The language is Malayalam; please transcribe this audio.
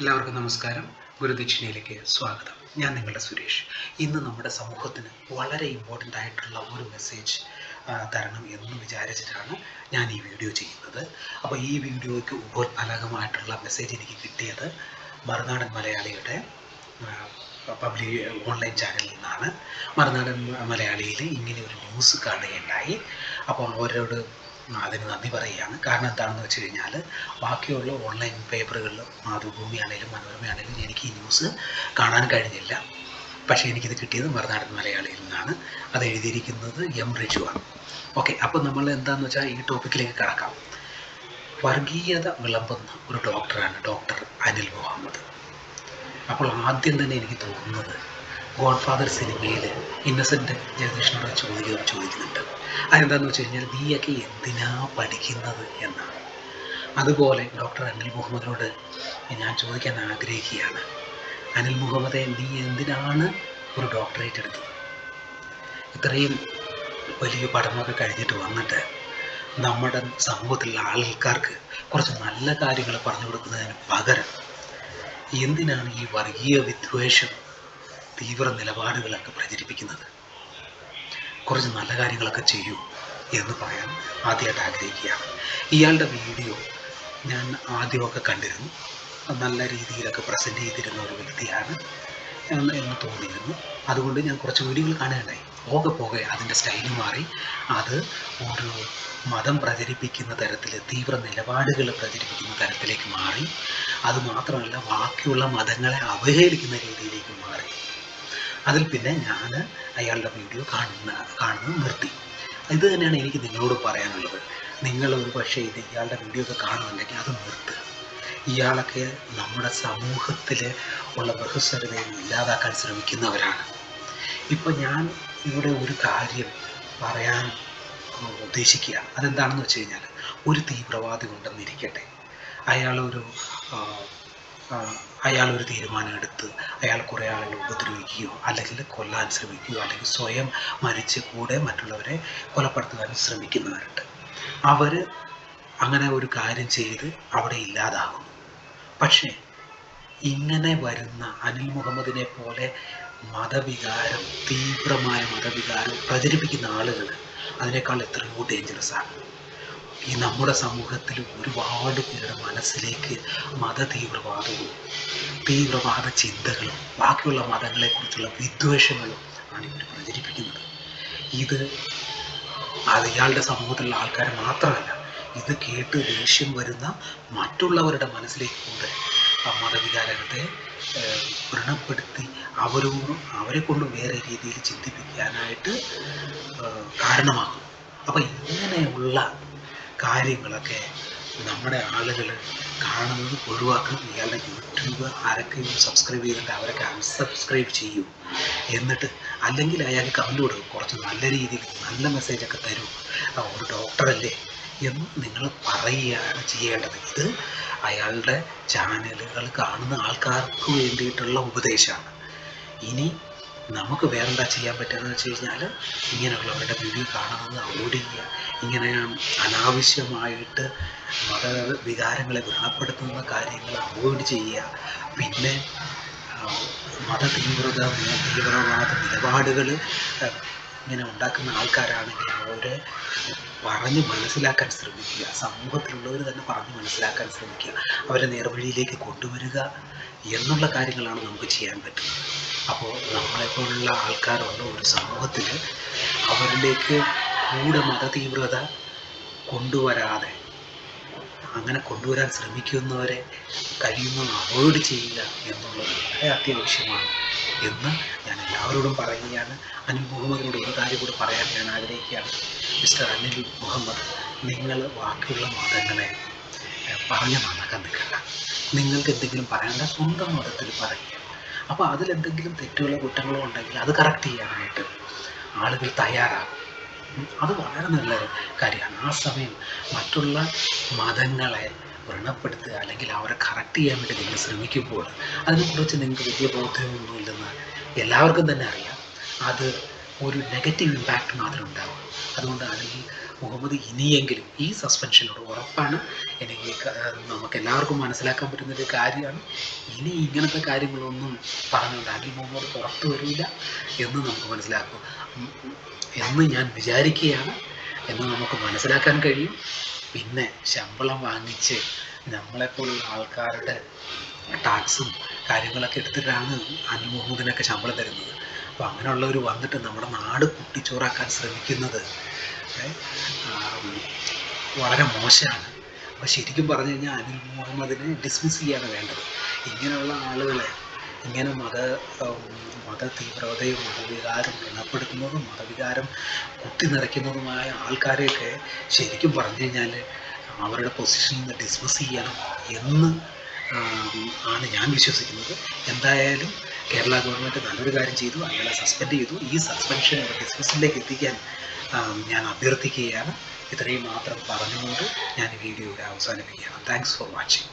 എല്ലാവർക്കും നമസ്കാരം. ഗുരുദക്ഷിണയിലേക്ക് സ്വാഗതം. ഞാൻ നിങ്ങളുടെ സുരേഷ്. ഇന്ന് നമ്മുടെ സമൂഹത്തിന് വളരെ ഇമ്പോർട്ടന്റ് ആയിട്ടുള്ള ഒരു മെസ്സേജ് തരണം എന്ന് വിചാരിച്ചിട്ടാണ് ഞാൻ ഈ വീഡിയോ ചെയ്യുന്നത്. അപ്പോൾ ഈ വീഡിയോയ്ക്ക് ഉപോത്ഫലകമായിട്ടുള്ള മെസ്സേജ് എനിക്ക് കിട്ടിയത് മറുനാടൻ മലയാളിയുടെ പബ്ലിക് ഓൺലൈൻ ചാനലിൽ നിന്നാണ്. മറുനാടൻ മലയാളിയിൽ ഇങ്ങനെ ഒരു ന്യൂസ് കാണുകയുണ്ടായി. അപ്പോൾ അവരോട് അതിന് നന്ദി പറയുകയാണ്. കാരണം എന്താണെന്ന് വെച്ച് കഴിഞ്ഞാൽ ബാക്കിയുള്ള ഓൺലൈൻ പേപ്പറുകളിലും മാതൃഭൂമി ആണെങ്കിലും മനോരമ ആണെങ്കിലും എനിക്ക് ഈ ന്യൂസ് കാണാൻ കഴിഞ്ഞില്ല. പക്ഷേ എനിക്കിത് കിട്ടിയത് മറുനാടൻ മലയാളിയിൽ നിന്നാണ്. അത് എഴുതിയിരിക്കുന്നത് എം റിജുവാണ് ഓക്കെ അപ്പോൾ നമ്മൾ എന്താണെന്ന് വെച്ചാൽ ഈ ടോപ്പിക്കിലേക്ക് കടക്കാം. വർഗീയത വിളമ്പുന്ന ഒരു ഡോക്ടറാണ് ഡോക്ടർ അനിൽ മുഹമ്മദ്. അപ്പോൾ ആദ്യം തന്നെ എനിക്ക് തോന്നുന്നത് ഗോഡ് ഫാദർ സിനിമയിൽ ഇന്നസെന്റ് ജഗദീഷിനോട് ചോദിക്കുക ചോദിക്കുന്നുണ്ട്. അതെന്താണെന്ന് വെച്ച് കഴിഞ്ഞാൽ നീയൊക്കെ എന്തിനാ പഠിക്കുന്നത് എന്നാണ് അതുപോലെ ഡോക്ടർ അനിൽ മുഹമ്മദിനോട് ഞാൻ ചോദിക്കാൻ ആഗ്രഹിക്കുകയാണ്. അനിൽ മുഹമ്മദെ നീ എന്തിനാണ് ഒരു ഡോക്ടറേറ്റ് എടുത്തത്? ഇത്രയും വലിയ പഠനമൊക്കെ കഴിഞ്ഞിട്ട് വന്നിട്ട് നമ്മുടെ സമൂഹത്തിലുള്ള ആൾക്കാർക്ക് കുറച്ച് നല്ല കാര്യങ്ങൾ പറഞ്ഞു കൊടുക്കുന്നതിന് പകരം എന്തിനാണ് ഈ വർഗീയ വിദ്വേഷം തീവ്ര നിലപാടുകളൊക്കെ പ്രചരിപ്പിക്കുന്നത്. കുറച്ച് നല്ല കാര്യങ്ങളൊക്കെ ചെയ്യൂ എന്ന് പറയാൻ ആദ്യമായിട്ട് ആഗ്രഹിക്കുകയാണ്. ഇയാളുടെ വീഡിയോ ഞാൻ ആദ്യമൊക്കെ കണ്ടിരുന്നു. നല്ല രീതിയിലൊക്കെ പ്രസന്റ് ചെയ്തിരുന്ന ഒരു വ്യക്തിയാണ് എന്ന് തോന്നിയിരുന്നു. അതുകൊണ്ട് ഞാൻ കുറച്ച് വീഡിയോകൾ കാണുകയുണ്ടായി. പോകെ പോകെ അതിന്റെ സ്റ്റൈൽ മാറി. അത് ഒരു മതം പ്രചരിപ്പിക്കുന്ന തരത്തിൽ തീവ്ര നിലപാടുകൾ പ്രചരിപ്പിക്കുന്ന തരത്തിലേക്ക് മാറി. അതുമാത്രമല്ല ബാക്കിയുള്ള മതങ്ങളെ അവഹേളിക്കുന്ന രീതിയിലേക്ക് മാറി. അതിൽ പിന്നെ ഞാൻ അയാളുടെ വീഡിയോ കാണുന്ന കാണുന്നത് നിർത്തി. ഇത് തന്നെയാണ് എനിക്ക് നിങ്ങളോട് പറയാനുള്ളത്. നിങ്ങൾ ഒരു പക്ഷേ ഇത് ഇയാളുടെ വീഡിയോ ഒക്കെ കാണുന്നുണ്ടെങ്കിൽ അത് നിർത്തുക ഇയാളൊക്കെ നമ്മുടെ സമൂഹത്തിൽ ഉള്ള ബഹുസ്വരതയെ ഇല്ലാതാക്കാൻ ശ്രമിക്കുന്നവരാണ്. ഇപ്പോൾ ഞാൻ ഇവിടെ ഒരു കാര്യം പറയാൻ ഉദ്ദേശിക്കുക. അതെന്താണെന്ന് വെച്ച് കഴിഞ്ഞാൽ ഒരു തീവ്രവാദി ഉണ്ടെന്നിരിക്കട്ടെ. അയാളൊരു ആ, ഒരു തീരുമാനമെടുത്ത് അയാൾ കുറേ ആളുകളെ ഉപദ്രവിക്കുകയോ അല്ലെങ്കിൽ കൊല്ലാൻ ശ്രമിക്കുകയോ അല്ലെങ്കിൽ സ്വയം മരിച്ച് കൂടെ മറ്റുള്ളവരെ കൊലപ്പെടുത്തുവാൻ ശ്രമിക്കുന്നവരുണ്ട്. അവർ അങ്ങനെ ഒരു കാര്യം ചെയ്ത് അവിടെ ഇല്ലാതാകുന്നു പക്ഷേ ഇങ്ങനെ വരുന്ന അനിൽ മുഹമ്മദിനെ പോലെ മതവികാരം തീവ്രമായ മതവികാരം പ്രചരിപ്പിക്കുന്ന ആളുകൾ അതിനേക്കാൾ എത്രയോ ഡേഞ്ചറസ് ആണ്. ഈ നമ്മുടെ സമൂഹത്തിൽ ഒരുപാട് പേരുടെ മനസ്സിലേക്ക് മത തീവ്രവാദവും തീവ്രവാദ ചിന്തകളും ബാക്കിയുള്ള മതങ്ങളെക്കുറിച്ചുള്ള വിദ്വേഷങ്ങളും ആണ് ഇവർ പ്രചരിപ്പിക്കുന്നത്. ഇത് അത് ഇയാളുടെ സമൂഹത്തിലുള്ള ആൾക്കാർ മാത്രമല്ല ഇത് കേട്ട് ദേഷ്യം വരുന്ന മറ്റുള്ളവരുടെ മനസ്സിലേക്ക് കൂടെ ആ മതവികാരത്തെ വ്രണപ്പെടുത്തി അവരോടും അവരെ കൊണ്ട് വേറെ രീതിയിൽ ചിന്തിപ്പിക്കാനായിട്ട് കാരണമാകും അപ്പം ഇങ്ങനെയുള്ള കാര്യങ്ങളൊക്കെ നമ്മുടെ ആളുകൾ കാണുന്നത് ഒഴിവാക്കുക ഇയാളുടെ യൂട്യൂബ് ആരൊക്കെയും സബ്സ്ക്രൈബ് ചെയ്തിട്ട് അവരൊക്കെ അൺസബ്സ്ക്രൈബ് ചെയ്യൂ. എന്നിട്ട് അല്ലെങ്കിൽ അയാൾക്ക് കമന്റ് കൊടുക്കും. കുറച്ച് നല്ല രീതിയിൽ നല്ല മെസ്സേജൊക്കെ തരൂ. ഒരു ഡോക്ടറല്ലേ എന്ന് നിങ്ങൾ പറയുകയാണ് ചെയ്യേണ്ടത്. ഇത് അയാളുടെ ചാനലുകൾ കാണുന്ന ആൾക്കാർക്ക് വേണ്ടിയിട്ടുള്ള ഉപദേശമാണ്. ഇനി നമുക്ക് വേറെന്താ ചെയ്യാൻ പറ്റുന്നത് വെച്ച് കഴിഞ്ഞാൽ ഇങ്ങനെയുള്ളവരുടെ വീഡിയോ കാണുന്നത് അവോയ്ഡ് ചെയ്യുക. ഇങ്ങനെ അനാവശ്യമായിട്ട് മത വികാരങ്ങളെ വ്രണപ്പെടുത്തുന്ന കാര്യങ്ങൾ അവോയ്ഡ് ചെയ്യുക. പിന്നെ മത തീവ്രത തീവ്രവാദ നിലപാടുകൾ ഇങ്ങനെ ഉണ്ടാക്കുന്ന ആൾക്കാരാണെങ്കിൽ അവരെ പറഞ്ഞ് മനസ്സിലാക്കാൻ ശ്രമിക്കുക. സമൂഹത്തിലുള്ളവർ തന്നെ പറഞ്ഞ് മനസ്സിലാക്കാൻ ശ്രമിക്കുക. അവരെ നേർവഴിയിലേക്ക് കൊണ്ടുവരിക. എന്നുള്ള കാര്യങ്ങളാണ് നമുക്ക് ചെയ്യാൻ പറ്റുന്നത്. അപ്പോൾ നമ്മളെപ്പോലുള്ള ആൾക്കാരുള്ള ഒരു സമൂഹത്തിൽ അവരിലേക്ക് കൂടെ മത തീവ്രത കൊണ്ടുവരാതെ അങ്ങനെ കൊണ്ടുവരാൻ ശ്രമിക്കുന്നവരെ കഴിയുന്നത് അവോയ്ഡ് ചെയ്യുക എന്നുള്ളത് വളരെ അത്യാവശ്യമാണ് എന്ന് ഞാൻ എല്ലാവരോടും പറയുകയാണ്. അനിൽ മുഹമ്മദിനോട് ഒരു കാര്യം കൂടി പറയാൻ ഞാൻ ആഗ്രഹിക്കുകയാണ്. മിസ്റ്റർ അനിൽ മുഹമ്മദ് നിങ്ങൾ ബാക്കിയുള്ള മതങ്ങളെ പറഞ്ഞു നന്നാക്കാൻ നിൽക്കണ്ട. നിങ്ങൾക്ക് എന്തെങ്കിലും പറയേണ്ട സ്വന്തം മതത്തിൽ പറയുക. അപ്പോൾ അതിലെന്തെങ്കിലും തെറ്റുകളോ കുറ്റങ്ങളോ ഉണ്ടെങ്കിൽ അത് കറക്റ്റ് ചെയ്യാനായിട്ട് ആളുകൾ തയ്യാറാകും. അത് വളരെ നല്ല കാര്യമാണ്. ആ സമയം മറ്റുള്ള മതങ്ങളെ വ്രണപ്പെടുത്തുക അല്ലെങ്കിൽ അവരെ കറക്റ്റ് ചെയ്യാൻ വേണ്ടി നിങ്ങൾ ശ്രമിക്കുമ്പോൾ അതിനെക്കുറിച്ച് നിങ്ങൾക്ക് വലിയ ബോധ്യമൊന്നുമില്ലെന്ന് എല്ലാവർക്കും തന്നെ അറിയാം. അത് ഒരു നെഗറ്റീവ് ഇമ്പാക്റ്റ് മാത്രമേ ഉണ്ടാവൂ. അതുകൊണ്ട് അതിൽ മുഹമ്മദ് ഇനിയെങ്കിലും ഈ സസ്പെൻഷനോട് ഉറപ്പാണ്. എനിക്ക് നമുക്ക് എല്ലാവർക്കും മനസ്സിലാക്കാൻ പറ്റുന്നൊരു കാര്യമാണ്. ഇനി ഇങ്ങനത്തെ കാര്യങ്ങളൊന്നും പറഞ്ഞുകൊണ്ട് അനിൽ മുഹമ്മദ് പുറത്തു വരില്ല എന്ന് നമുക്ക് മനസ്സിലാക്കും. എന്ന് ഞാൻ വിചാരിക്കുകയാണ്. എന്ന് നമുക്ക് മനസ്സിലാക്കാൻ കഴിയും. പിന്നെ ശമ്പളം വാങ്ങിച്ച് നമ്മളെപ്പോലുള്ള ആൾക്കാരുടെ ടാക്സും കാര്യങ്ങളൊക്കെ എടുത്തിട്ടാണ് അനിൽ മുഹമ്മദിനൊക്കെ ശമ്പളം തരുന്നത്. അപ്പോൾ അങ്ങനെയുള്ളവർ വന്നിട്ട് നമ്മുടെ നാട് കുട്ടിച്ചോറാക്കാൻ ശ്രമിക്കുന്നത് വളരെ മോശമാണ്. അപ്പോൾ ശരിക്കും പറഞ്ഞു കഴിഞ്ഞാൽ അനിൽ മുഹമ്മദിനെ ഡിസ്മിസ് ചെയ്യാണ് വേണ്ടത്. ഇങ്ങനെയുള്ള ആളുകളെ ഇങ്ങനെ മത മത തീവ്രതയും മതവികാരം ഗുണപ്പെടുത്തുന്നതും മതവികാരം കുത്തി നിറയ്ക്കുന്നതുമായ ആൾക്കാരെയൊക്കെ ശരിക്കും പറഞ്ഞു കഴിഞ്ഞാൽ അവരുടെ പൊസിഷനിൽ നിന്ന് ഡിസ്മിസ് ചെയ്യണം എന്ന് ആണ് ഞാൻ വിശ്വസിക്കുന്നത്. എന്തായാലും കേരള ഗവൺമെന്റ് നല്ലൊരു കാര്യം ചെയ്തു. അയാളെ സസ്പെൻഡ് ചെയ്തു. ഈ സസ്പെൻഷൻ ഡിസ്മിസിലേക്ക് എത്തിക്കാൻ ഞാൻ അഭ്യർത്ഥിക്കുകയാണ്. ഇത്രയും മാത്രം പറഞ്ഞുകൊണ്ട് ഞാൻ വീഡിയോയുടെ അവസാനിപ്പിക്കുകയാണ്. Thanks for watching